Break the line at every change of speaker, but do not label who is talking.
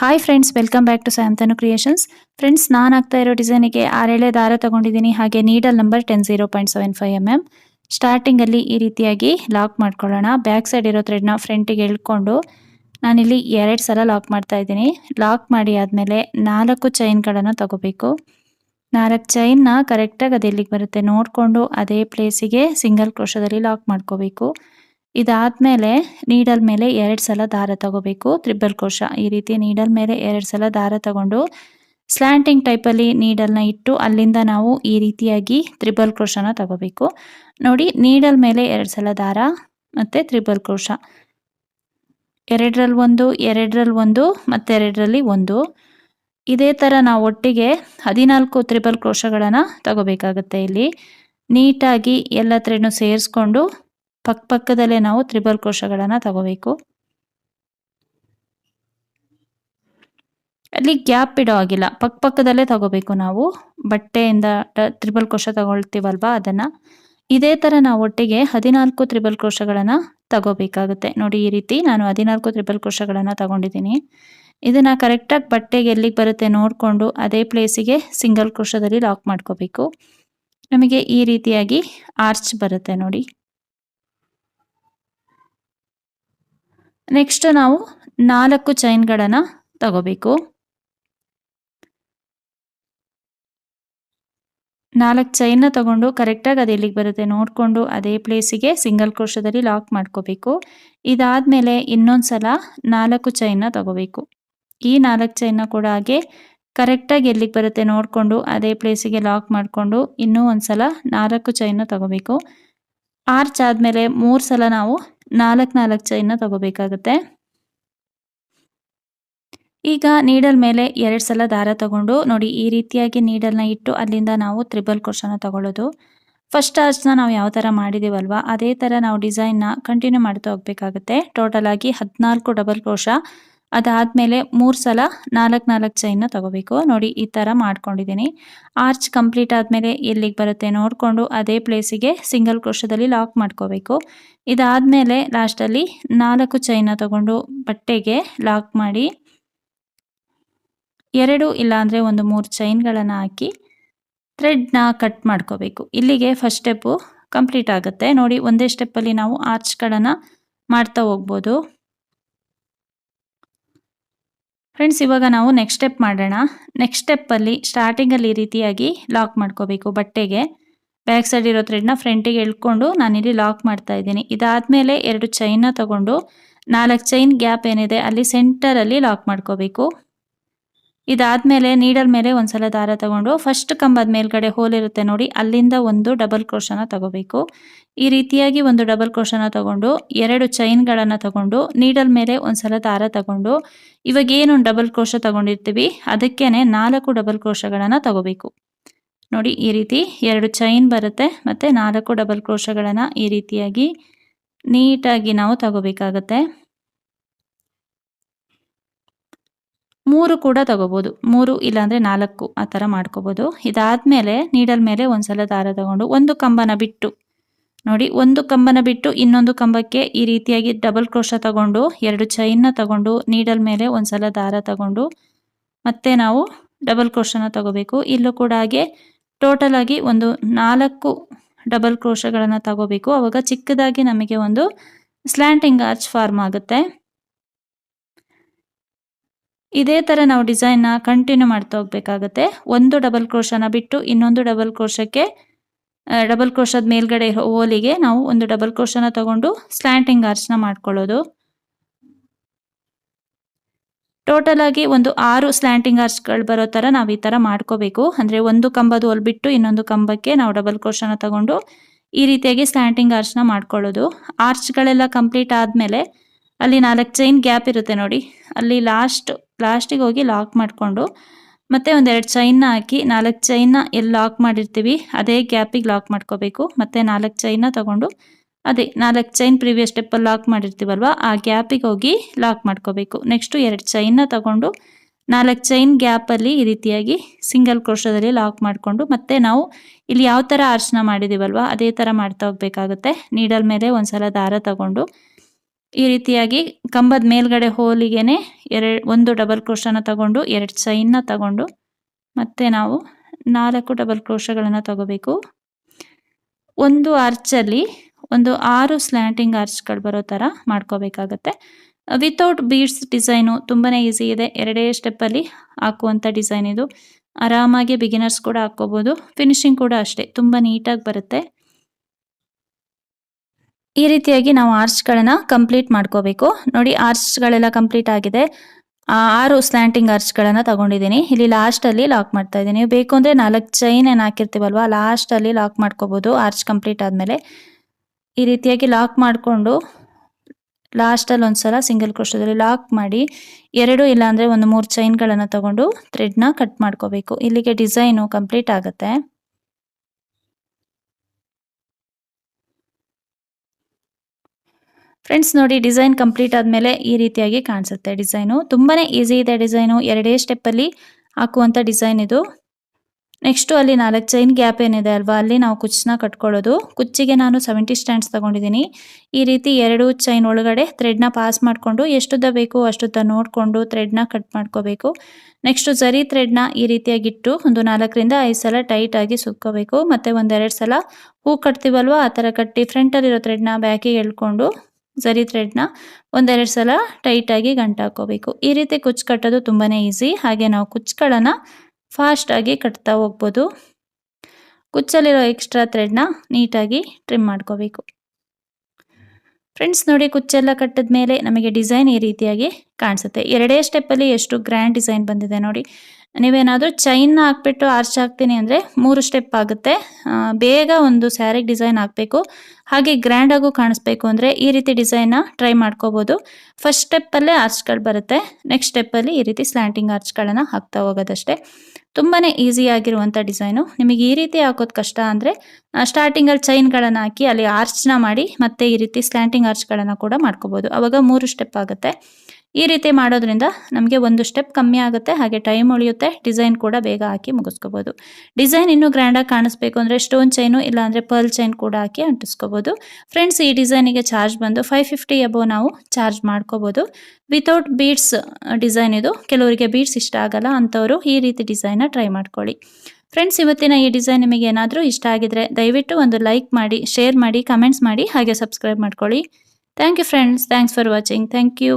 Hi friends welcome back to Santanu creations friends ನಾನು ಆಗ್ತಾ ಇರೋ ಡಿಸೈನಿಗೆ ಆರೇಳೆ ದಾರ ತಗೊಂಡಿದ್ದೀನಿ. ಹಾಗೆ needle number ten zero point seven five M M ಸ್ಟಾರ್ಟಿಂಗಲ್ಲಿ ಈ ರೀತಿಯಾಗಿ ಲಾಕ್ ಮಾಡ್ಕೊಳ್ಳೋಣ. ಬ್ಯಾಕ್ ಸೈಡ್ ಇರೋ ಥ್ರೆಡ್ನ ಫ್ರಂಟಿಗೆ ಎಳ್ಕೊಂಡು ನಾನಿಲ್ಲಿ ಎರಡು ಸಲ ಲಾಕ್ ಮಾಡ್ತಾ ಇದ್ದೀನಿ. ಲಾಕ್ ಮಾಡಿ ಆದಮೇಲೆ ನಾಲ್ಕು ಚೈನ್ಗಳನ್ನು ತಗೋಬೇಕು. ನಾಲ್ಕು ಚೈನ್ನ ಕರೆಕ್ಟಾಗಿ ಅದು ಎಲ್ಲಿಗೆ ಬರುತ್ತೆ ನೋಡಿಕೊಂಡು ಅದೇ ಪ್ಲೇಸಿಗೆ ಸಿಂಗಲ್ ಕ್ರೋಶದಲ್ಲಿ ಲಾಕ್ ಮಾಡ್ಕೋಬೇಕು. ಇದಾದ್ಮೇಲೆ ನೀಡಲ್ ಮೇಲೆ ಎರಡು ಸಲ ದಾರ ತಗೋಬೇಕು. ತ್ರಿಬಲ್ ಕೋಶ. ಈ ರೀತಿ ನೀಡಲ್ ಮೇಲೆ ಎರಡು ಸಲ ದಾರ ತಗೊಂಡು ಸ್ಲ್ಯಾಂಟಿಂಗ್ ಟೈಪಲ್ಲಿ ನೀಡಲ್ನ ಇಟ್ಟು ಅಲ್ಲಿಂದ ನಾವು ಈ ರೀತಿಯಾಗಿ ತ್ರಿಬಲ್ ಕೋಶನ ತಗೋಬೇಕು. ನೋಡಿ, ನೀಡಲ್ ಮೇಲೆ ಎರಡು ಸಲ ದಾರ ಮತ್ತು ತ್ರಿಬಲ್ ಕೋಶ. ಎರಡರಲ್ಲಿ ಒಂದು ಎರಡರಲ್ಲಿ ಒಂದು ಮತ್ತೆರಡರಲ್ಲಿ ಒಂದು. ಇದೇ ಥರ ನಾವು ಒಟ್ಟಿಗೆ ಹದಿನಾಲ್ಕು ತ್ರಿಬಲ್ ಕ್ರೋಶಗಳನ್ನು ತಗೋಬೇಕಾಗುತ್ತೆ ಇಲ್ಲಿ. ನೀಟಾಗಿ ಎಲ್ಲ ಸೇರಿಸ್ಕೊಂಡು ಪಕ್ಕ ಪಕ್ಕದಲ್ಲೇ ನಾವು ತ್ರಿಬಲ್ ಕೋಶಗಳನ್ನು ತಗೋಬೇಕು. ಅಲ್ಲಿ ಗ್ಯಾಪ್ ಇಡೋ ಆಗಿಲ್ಲ ಪಕ್ಕ ಪಕ್ಕದಲ್ಲೇ ತಗೋಬೇಕು ನಾವು. ಬಟ್ಟೆಯಿಂದ ತ್ರಿಬಲ್ ಕೋಶ ತಗೊಳ್ತೀವಲ್ವಾ ಅದನ್ನು. ಇದೇ ಥರ ನಾವು ಒಟ್ಟಿಗೆ ಹದಿನಾಲ್ಕು ತ್ರಿಬಲ್ ಕೋಶಗಳನ್ನು ತಗೋಬೇಕಾಗುತ್ತೆ. ನೋಡಿ ಈ ರೀತಿ ನಾನು ಹದಿನಾಲ್ಕು ತ್ರಿಬಲ್ ಕೋಶಗಳನ್ನು ತಗೊಂಡಿದ್ದೀನಿ. ಇದನ್ನು ಕರೆಕ್ಟಾಗಿ ಬಟ್ಟೆಗೆ ಎಲ್ಲಿಗೆ ಬರುತ್ತೆ ನೋಡಿಕೊಂಡು ಅದೇ ಪ್ಲೇಸಿಗೆ ಸಿಂಗಲ್ ಕೋಶದಲ್ಲಿ ಲಾಕ್ ಮಾಡ್ಕೋಬೇಕು. ನಮಗೆ ಈ ರೀತಿಯಾಗಿ ಆರ್ಚ್ ಬರುತ್ತೆ ನೋಡಿ. ನೆಕ್ಸ್ಟ್ ನಾವು ನಾಲ್ಕು ಚೈನ್ಗಳನ್ನು ತಗೋಬೇಕು. ನಾಲ್ಕು ಚೈನ್ನ ತಗೊಂಡು ಕರೆಕ್ಟಾಗಿ ಅದು ಎಲ್ಲಿಗೆ ಬರುತ್ತೆ ನೋಡಿಕೊಂಡು ಅದೇ ಪ್ಲೇಸಿಗೆ ಸಿಂಗಲ್ ಕ್ರೋಶದಲ್ಲಿ ಲಾಕ್ ಮಾಡ್ಕೋಬೇಕು. ಇದಾದಮೇಲೆ ಇನ್ನೊಂದು ಸಲ ನಾಲ್ಕು ಚೈನ್ನ ತಗೋಬೇಕು. ಈ ನಾಲ್ಕು ಚೈನ್ನ ಕೂಡ ಹಾಗೆ ಕರೆಕ್ಟಾಗಿ ಎಲ್ಲಿಗೆ ಬರುತ್ತೆ ನೋಡಿಕೊಂಡು ಅದೇ ಪ್ಲೇಸಿಗೆ ಲಾಕ್ ಮಾಡಿಕೊಂಡು ಇನ್ನೂ ಒಂದು ಸಲ ನಾಲ್ಕು ಚೈನ್ನ ತಗೋಬೇಕು. ಆರ್ಚ್ ಆದಮೇಲೆ ಮೂರು ಸಲ ನಾವು ನಾಲ್ಕು ನಾಲ್ಕು ಚೈನ್ನ ತಗೋಬೇಕಾಗುತ್ತೆ. ಈಗ ನೀಡಲ್ ಮೇಲೆ ಎರಡು ಸಲ ದಾರ ತಗೊಂಡು ನೋಡಿ ಈ ರೀತಿಯಾಗಿ ನೀಡಲ್ನ ಇಟ್ಟು ಅಲ್ಲಿಂದ ನಾವು ತ್ರಿಬಲ್ ಕ್ರೋಶನ ತಗೊಳ್ಳೋದು. ಫಸ್ಟ್ ಆರ್ಚ್ನ ನಾವು ಯಾವ ಥರ ಮಾಡಿದ್ದೀವಲ್ವ ಅದೇ ಥರ ನಾವು ಡಿಸೈನ್ನ ಕಂಟಿನ್ಯೂ ಮಾಡ್ತಾ ಹೋಗ್ಬೇಕಾಗುತ್ತೆ. ಟೋಟಲ್ ಆಗಿ ಹದಿನಾಲ್ಕು ಡಬಲ್ ಕ್ರೋಶ ಅದಾದಮೇಲೆ ಮೂರು ಸಲ ನಾಲ್ಕು ನಾಲ್ಕು ಚೈನ್ನ ತಗೋಬೇಕು. ನೋಡಿ, ಈ ಥರ ಮಾಡ್ಕೊಂಡಿದ್ದೀನಿ. ಆರ್ಚ್ ಕಂಪ್ಲೀಟ್ ಆದಮೇಲೆ ಎಲ್ಲಿಗೆ ಬರುತ್ತೆ ನೋಡಿಕೊಂಡು ಅದೇ ಪ್ಲೇಸಿಗೆ ಸಿಂಗಲ್ ಕ್ರೋಶದಲ್ಲಿ ಲಾಕ್ ಮಾಡ್ಕೋಬೇಕು. ಇದಾದಮೇಲೆ ಲಾಸ್ಟಲ್ಲಿ ನಾಲ್ಕು ಚೈನ್ನ ತಗೊಂಡು ಬಟ್ಟೆಗೆ ಲಾಕ್ ಮಾಡಿ ಎರಡು ಇಲ್ಲಾಂದರೆ ಒಂದು ಮೂರು ಚೈನ್ಗಳನ್ನು ಹಾಕಿ ಥ್ರೆಡ್ನ ಕಟ್ ಮಾಡ್ಕೋಬೇಕು. ಇಲ್ಲಿಗೆ ಫಸ್ಟ್ ಸ್ಟೆಪ್ಪು ಕಂಪ್ಲೀಟ್ ಆಗುತ್ತೆ. ನೋಡಿ, ಒಂದೇ ಸ್ಟೆಪ್ಪಲ್ಲಿ ನಾವು ಆರ್ಚ್ಗಳನ್ನು ಮಾಡ್ತಾ ಹೋಗ್ಬೋದು. ಫ್ರೆಂಡ್ಸ್ ಇವಾಗ ನಾವು ನೆಕ್ಸ್ಟ್ ಸ್ಟೆಪ್ ಮಾಡೋಣ. ನೆಕ್ಸ್ಟ್ ಸ್ಟೆಪ್ಪಲ್ಲಿ ಸ್ಟಾರ್ಟಿಂಗಲ್ಲಿ ಈ ರೀತಿಯಾಗಿ ಲಾಕ್ ಮಾಡ್ಕೋಬೇಕು ಬಟ್ಟೆಗೆ. ಬ್ಯಾಕ್ ಸೈಡ್ ಇರೋ ಥ್ರೆಡ್ನ ಫ್ರಂಟಿಗೆ ಎಳ್ಕೊಂಡು ನಾನಿಲ್ಲಿ ಲಾಕ್ ಮಾಡ್ತಾ ಇದ್ದೀನಿ. ಇದಾದಮೇಲೆ ಎರಡು ಚೈನ್ನ ತಗೊಂಡು ನಾಲ್ಕು ಚೈನ್ ಗ್ಯಾಪ್ ಏನಿದೆ ಅಲ್ಲಿ ಸೆಂಟರಲ್ಲಿ ಲಾಕ್ ಮಾಡ್ಕೋಬೇಕು. ಇದಾದಮೇಲೆ ನೀಡಲ್ ಮೇಲೆ ಒಂದ್ಸಲ ದಾರ ತಗೊಂಡು ಫಸ್ಟ್ ಕಂಬದ ಮೇಲ್ಗಡೆ ಹೋಲ್ ಇರುತ್ತೆ ನೋಡಿ, ಅಲ್ಲಿಂದ ಒಂದು ಡಬಲ್ ಕ್ರೋಶನ ತಗೋಬೇಕು. ಈ ರೀತಿಯಾಗಿ ಒಂದು ಡಬಲ್ ಕ್ರೋಶನ ತಗೊಂಡು, ಎರಡು ಚೈನ್ಗಳನ್ನು ತಗೊಂಡು ನೀಡಲ್ ಮೇಲೆ ಒಂದ್ಸಲ ದಾರ ತಗೊಂಡು, ಇವಾಗ ಏನು ಡಬಲ್ ಕ್ರೋಶ ತಗೊಂಡಿರ್ತೀವಿ, ಅದಕ್ಕೇನೆ ನಾಲ್ಕು ಡಬಲ್ ಕ್ರೋಶಗಳನ್ನು ತಗೋಬೇಕು. ನೋಡಿ, ಈ ರೀತಿ ಎರಡು ಚೈನ್ ಬರುತ್ತೆ, ಮತ್ತು ನಾಲ್ಕು ಡಬಲ್ ಕ್ರೋಶಗಳನ್ನು ಈ ರೀತಿಯಾಗಿ ನೀಟಾಗಿ ನಾವು ತಗೋಬೇಕಾಗತ್ತೆ. ಮೂರು ಕೂಡ ತಗೋಬೋದು. ಮೂರು ಇಲ್ಲಾಂದರೆ ನಾಲ್ಕು ಆ ಥರ ಮಾಡ್ಕೋಬೋದು. ಇದಾದಮೇಲೆ ನೀಡಲ್ ಮೇಲೆ ಒಂದ್ಸಲ ದಾರ ತಗೊಂಡು ಒಂದು ಕಂಬನ ಬಿಟ್ಟು, ನೋಡಿ, ಒಂದು ಕಂಬನ ಬಿಟ್ಟು ಇನ್ನೊಂದು ಕಂಬಕ್ಕೆ ಈ ರೀತಿಯಾಗಿ ಡಬಲ್ ಕ್ರೋಶ ತಗೊಂಡು, ಎರಡು ಚೈನ್ನ ತಗೊಂಡು, ನೀಡಲ್ ಮೇಲೆ ಒಂದ್ಸಲ ದಾರ ತಗೊಂಡು ಮತ್ತೆ ನಾವು ಡಬಲ್ ಕ್ರೋಶನ ತಗೋಬೇಕು. ಇಲ್ಲೂ ಕೂಡ ಹಾಗೆ ಟೋಟಲ್ ಆಗಿ ಒಂದು ನಾಲ್ಕು ಡಬಲ್ ಕ್ರೋಶಗಳನ್ನು ತಗೋಬೇಕು. ಅವಾಗ ಚಿಕ್ಕದಾಗಿ ನಮಗೆ ಒಂದು ಸ್ಲ್ಯಾಂಟಿಂಗ್ ಆರ್ಚ್ ಫಾರ್ಮ್ ಆಗುತ್ತೆ. ಇದೇ ಥರ ನಾವು ಡಿಸೈನ್ನ ಕಂಟಿನ್ಯೂ ಮಾಡ್ತಾ ಹೋಗ್ಬೇಕಾಗತ್ತೆ. ಒಂದು ಡಬಲ್ ಕ್ರೋಶನ ಬಿಟ್ಟು ಇನ್ನೊಂದು ಡಬಲ್ ಕ್ರೋಶಕ್ಕೆ ಡಬಲ್ ಕ್ರೋಶದ ಮೇಲ್ಗಡೆ ಹೋಲಿಗೆ ನಾವು ಒಂದು ಡಬಲ್ ಕ್ರೋಶನ ತಗೊಂಡು ಸ್ಲ್ಯಾಂಟಿಂಗ್ ಆರ್ಚ್ನ ಮಾಡ್ಕೊಳ್ಳೋದು. ಟೋಟಲ್ ಆಗಿ ಒಂದು ಆರು ಸ್ಲ್ಯಾಂಟಿಂಗ್ ಆರ್ಚ್ಗಳು ಬರೋ ಥರ ನಾವು ಈ ಥರ ಮಾಡ್ಕೋಬೇಕು. ಅಂದರೆ ಒಂದು ಕಂಬದ ಹೊಲ್ಬಿಟ್ಟು ಇನ್ನೊಂದು ಕಂಬಕ್ಕೆ ನಾವು ಡಬಲ್ ಕ್ರೋಶನ ತಗೊಂಡು ಈ ರೀತಿಯಾಗಿ ಸ್ಲ್ಯಾಂಟಿಂಗ್ ಆರ್ಚ್ನ ಮಾಡ್ಕೊಳ್ಳೋದು. ಆರ್ಚ್ಗಳೆಲ್ಲ ಕಂಪ್ಲೀಟ್ ಆದಮೇಲೆ ಅಲ್ಲಿ ನಾಲ್ಕು ಚೈನ್ ಗ್ಯಾಪ್ ಇರುತ್ತೆ ನೋಡಿ. ಅಲ್ಲಿ ಲಾಸ್ಟ್ ಲಾಸ್ಟಿಗೆ ಹೋಗಿ ಲಾಕ್ ಮಾಡಿಕೊಂಡು, ಮತ್ತೆ ಒಂದೆರಡು ಚೈನ್ನ ಹಾಕಿ ನಾಲ್ಕು ಚೈನ್ನ ಎಲ್ಲಿ ಲಾಕ್ ಮಾಡಿರ್ತೀವಿ, ಅದೇ ಗ್ಯಾಪಿಗೆ ಲಾಕ್ ಮಾಡ್ಕೋಬೇಕು. ಮತ್ತೆ ನಾಲ್ಕು ಚೈನ್ನ ತಗೊಂಡು, ಅದೇ ನಾಲ್ಕು ಚೈನ್ ಪ್ರೀವಿಯಸ್ ಸ್ಟೆಪ್ಪಲ್ಲಿ ಲಾಕ್ ಮಾಡಿರ್ತೀವಲ್ವ, ಆ ಗ್ಯಾಪಿಗೆ ಹೋಗಿ ಲಾಕ್ ಮಾಡ್ಕೋಬೇಕು. ನೆಕ್ಸ್ಟು ಎರಡು ಚೈನ್ನ ತಗೊಂಡು, ನಾಲ್ಕು ಚೈನ್ ಗ್ಯಾಪಲ್ಲಿ ಈ ರೀತಿಯಾಗಿ ಸಿಂಗಲ್ ಕ್ರೋಶದಲ್ಲಿ ಲಾಕ್ ಮಾಡಿಕೊಂಡು, ಮತ್ತೆ ನಾವು ಇಲ್ಲಿ ಯಾವ ಥರ ಅರ್ಶನ ಮಾಡಿದ್ದೀವಲ್ವ ಅದೇ ಥರ ಮಾಡ್ತಾ ಹೋಗ್ಬೇಕಾಗುತ್ತೆ. ನೀಡಲ್ ಮೇಲೆ ಒಂದ್ಸಲ ದಾರ ತಗೊಂಡು ಈ ರೀತಿಯಾಗಿ ಕಂಬದ ಮೇಲ್ಗಡೆ ಹೋಲಿಗೆನೆ ಎರಡು, ಒಂದು ಡಬಲ್ ಕ್ರೋಶನ ತಗೊಂಡು, ಎರಡು ಚೈನ್ನ ತಗೊಂಡು, ಮತ್ತೆ ನಾವು ನಾಲ್ಕು ಡಬಲ್ ಕ್ರೋಶಗಳನ್ನು ತಗೋಬೇಕು. ಒಂದು ಆರ್ಚಲ್ಲಿ ಒಂದು ಆರು ಸ್ಲ್ಯಾಂಟಿಂಗ್ ಆರ್ಚ್ಗಳು ಬರೋ ಥರ ಮಾಡ್ಕೋಬೇಕಾಗತ್ತೆ. ವಿತೌಟ್ ಬೀಡ್ಸ್ ಡಿಸೈನು ತುಂಬಾ ಈಸಿ ಇದೆ. ಎರಡೇ ಸ್ಟೆಪ್ಪಲ್ಲಿ ಹಾಕುವಂಥ ಡಿಸೈನ್ ಇದು. ಆರಾಮಾಗಿ ಬಿಗಿನರ್ಸ್ ಕೂಡ ಹಾಕ್ಕೋಬೋದು. ಫಿನಿಶಿಂಗ್ ಕೂಡ ಅಷ್ಟೇ. ತುಂಬ ನೀಟಾಗಿ ಬರುತ್ತೆ. ಈ ರೀತಿಯಾಗಿ ನಾವು ಆರ್ಚ್ಗಳನ್ನು ಕಂಪ್ಲೀಟ್ ಮಾಡ್ಕೋಬೇಕು. ನೋಡಿ, ಆರ್ಚ್ಗಳೆಲ್ಲ ಕಂಪ್ಲೀಟ್ ಆಗಿದೆ. ಆರು ಸ್ಲ್ಯಾಂಟಿಂಗ್ ಆರ್ಚ್ಗಳನ್ನು ತಗೊಂಡಿದ್ದೀನಿ. ಇಲ್ಲಿ ಲಾಸ್ಟಲ್ಲಿ ಲಾಕ್ ಮಾಡ್ತಾ ಇದ್ದೀನಿ. ನೀವು ಬೇಕು ಅಂದರೆ ನಾಲ್ಕು ಚೈನ್ ಏನು ಹಾಕಿರ್ತೀವಲ್ವ ಲಾಸ್ಟಲ್ಲಿ ಲಾಕ್ ಮಾಡ್ಕೋಬೋದು ಆರ್ಚ್ ಕಂಪ್ಲೀಟ್ ಆದಮೇಲೆ. ಈ ರೀತಿಯಾಗಿ ಲಾಕ್ ಮಾಡಿಕೊಂಡು ಲಾಸ್ಟಲ್ಲಿ ಒಂದ್ಸಲ ಸಿಂಗಲ್ ಕ್ರೋಶದಲ್ಲಿ ಲಾಕ್ ಮಾಡಿ, ಎರಡು ಇಲ್ಲಾಂದರೆ ಒಂದು ಮೂರು ಚೈನ್ಗಳನ್ನು ತಗೊಂಡು ಥ್ರೆಡ್ನ ಕಟ್ ಮಾಡ್ಕೋಬೇಕು. ಇಲ್ಲಿಗೆ ಡಿಸೈನು ಕಂಪ್ಲೀಟ್ ಆಗುತ್ತೆ. ಫ್ರೆಂಡ್ಸ್ ನೋಡಿ, ಡಿಸೈನ್ ಕಂಪ್ಲೀಟ್ ಆದಮೇಲೆ ಈ ರೀತಿಯಾಗಿ ಕಾಣಿಸುತ್ತೆ ಡಿಸೈನು. ತುಂಬಾ ಈಸಿ ಇದೆ ಡಿಸೈನು. ಎರಡೇ ಸ್ಟೆಪ್ಪಲ್ಲಿ ಹಾಕುವಂಥ ಡಿಸೈನ್ ಇದು. ನೆಕ್ಸ್ಟು ಅಲ್ಲಿ ನಾಲ್ಕು ಚೈನ್ ಗ್ಯಾಪ್ ಏನಿದೆ ಅಲ್ವಾ, ಅಲ್ಲಿ ನಾವು ಕುಚ್ಚನ್ನ ಕಟ್ಕೊಳ್ಳೋದು. ಕುಚ್ಚಿಗೆ ನಾನು ಸೆವೆಂಟಿ ಸ್ಟ್ಯಾಂಡ್ಸ್ ತಗೊಂಡಿದ್ದೀನಿ. ಈ ರೀತಿ ಎರಡು ಚೈನ್ ಒಳಗಡೆ ಥ್ರೆಡ್ನ ಪಾಸ್ ಮಾಡಿಕೊಂಡು ಎಷ್ಟುದ್ದ ಬೇಕು ಅಷ್ಟುದ್ದ ನೋಡಿಕೊಂಡು ಥ್ರೆಡ್ನ ಕಟ್ ಮಾಡ್ಕೋಬೇಕು. ನೆಕ್ಸ್ಟು ಜರಿ ಥ್ರೆಡ್ನ ಈ ರೀತಿಯಾಗಿಟ್ಟು ಒಂದು ನಾಲ್ಕರಿಂದ ಐದು ಸಲ ಟೈಟಾಗಿ ಸುತ್ಕೋಬೇಕು ಮತ್ತು ಒಂದೆರಡು ಸಲ ಹೂ ಕಟ್ತೀವಲ್ವ, ಆ ಥರ ಕಟ್ಟಿ ಫ್ರಂಟಲ್ಲಿರೋ ಥ್ರೆಡ್ನ ಬ್ಯಾಕಿಗೆ ಎಳ್ಕೊಂಡು ಜರಿ ಥ್ರೆಡ್ನ ಒಂದೆರಡು ಸಲ ಟೈಟಾಗಿ ಗಂಟು ಹಾಕೋಬೇಕು. ಈ ರೀತಿ ಕುಚ್ಚು ಕಟ್ಟೋದು ತುಂಬಾ ಈಸಿ ಹಾಗೆ ನಾವು ಕುಚ್ಚುಗಳನ್ನು ಫಾಸ್ಟಾಗಿ ಕಟ್ತಾ ಹೋಗ್ಬೋದು. ಕುಚ್ಚಲ್ಲಿರೋ ಎಕ್ಸ್ಟ್ರಾ ಥ್ರೆಡ್ನ ನೀಟಾಗಿ ಟ್ರಿಮ್ ಮಾಡ್ಕೋಬೇಕು. ಫ್ರೆಂಡ್ಸ್ ನೋಡಿ ಕುಚ್ಚೆಲ್ಲ ಕಟ್ಟಿದ ಮೇಲೆ ನಮಗೆ ಡಿಸೈನ್ ಈ ರೀತಿಯಾಗಿ ಕಾಣಿಸುತ್ತೆ. ಎರಡೇ ಸ್ಟೆಪ್ಪಲ್ಲಿ ಎಷ್ಟು ಗ್ರ್ಯಾಂಡ್ ಡಿಸೈನ್ ಬಂದಿದೆ ನೋಡಿ. ನೀವೇನಾದರೂ ಚೈನ್ನ ಹಾಕ್ಬಿಟ್ಟು ಆರ್ಚ್ ಹಾಕ್ತೀನಿ ಅಂದರೆ ಮೂರು ಸ್ಟೆಪ್ ಆಗುತ್ತೆ. ಬೇಗ ಒಂದು ಸ್ಯಾರಿಗೆ ಡಿಸೈನ್ ಹಾಕಬೇಕು. ಹಾಗೆ ಗ್ರ್ಯಾಂಡಾಗೂ ಕಾಣಿಸ್ಬೇಕು ಅಂದರೆ ಈ ರೀತಿ ಡಿಸೈನ್ನ ಟ್ರೈ ಮಾಡ್ಕೋಬೋದು. ಫಸ್ಟ್ ಸ್ಟೆಪ್ಪಲ್ಲೇ ಆರ್ಚ್ಗಳು ಬರುತ್ತೆ. ನೆಕ್ಸ್ಟ್ ಸ್ಟೆಪ್ಪಲ್ಲಿ ಈ ರೀತಿ ಸ್ಲ್ಯಾಂಟಿಂಗ್ ಆರ್ಚ್ಗಳನ್ನು ಹಾಕ್ತಾ ಹೋಗೋದಷ್ಟೇ. ತುಂಬಾ ಈಸಿಯಾಗಿರುವಂಥ ಡಿಸೈನು ನಿಮಗೆ ಈ ರೀತಿ ಹಾಕೋದು ಕಷ್ಟ ಅಂದರೆ ಸ್ಟಾರ್ಟಿಂಗಲ್ಲಿ ಚೈನ್ಗಳನ್ನು ಹಾಕಿ ಅಲ್ಲಿ ಆರ್ಚ್ನ ಮಾಡಿ ಮತ್ತೆ ಈ ರೀತಿ ಸ್ಲ್ಯಾಂಟಿಂಗ್ ಆರ್ಚ್ಗಳನ್ನು ಕೂಡ ಮಾಡ್ಕೋಬೋದು. ಅವಾಗ ಮೂರು ಸ್ಟೆಪ್ ಆಗುತ್ತೆ. ಈ ರೀತಿ ಮಾಡೋದ್ರಿಂದ ನಮಗೆ ಒಂದು ಸ್ಟೆಪ್ ಕಮ್ಮಿ ಆಗುತ್ತೆ. ಹಾಗೆ ಟೈಮ್ ಉಳಿಯುತ್ತೆ. ಡಿಸೈನ್ ಕೂಡ ಬೇಗ ಹಾಕಿ ಮುಗಿಸ್ಕೋಬೋದು. ಡಿಸೈನ್ ಇನ್ನೂ ಗ್ರ್ಯಾಂಡಾಗಿ ಕಾಣಿಸ್ಬೇಕು ಅಂದರೆ ಸ್ಟೋನ್ ಚೈನು ಇಲ್ಲಾಂದರೆ ಪರ್ಲ್ ಚೈನ್ ಕೂಡ ಹಾಕಿ ಅಂಟಿಸ್ಕೋಬೋದು. ಫ್ರೆಂಡ್ಸ್ ಈ ಡಿಸೈನಿಗೆ ಚಾರ್ಜ್ ಬಂದು ಫೈವ್ ಫಿಫ್ಟಿ ಎಬೋ ನಾವು ಚಾರ್ಜ್ ಮಾಡ್ಕೋಬೋದು. ವಿತೌಟ್ ಬೀಡ್ಸ್ ಡಿಸೈನ್ ಇದು, ಕೆಲವರಿಗೆ ಬೀಡ್ಸ್ ಇಷ್ಟ ಆಗಲ್ಲ. ಅಂಥವರು ಈ ರೀತಿ ಡಿಸೈನ್ನ ಟ್ರೈ ಮಾಡ್ಕೊಳ್ಳಿ. ಫ್ರೆಂಡ್ಸ್ ಇವತ್ತಿನ ಈ ಡಿಸೈನ್ ನಿಮಗೆ ಏನಾದರೂ ಇಷ್ಟ ಆಗಿದ್ರೆ ದಯವಿಟ್ಟು ಒಂದು ಲೈಕ್ ಮಾಡಿ ಶೇರ್ ಮಾಡಿ ಕಮೆಂಟ್ಸ್ ಮಾಡಿ, ಹಾಗೆ ಸಬ್ಸ್ಕ್ರೈಬ್ ಮಾಡ್ಕೊಳ್ಳಿ. Thank you friends thanks for watching thank you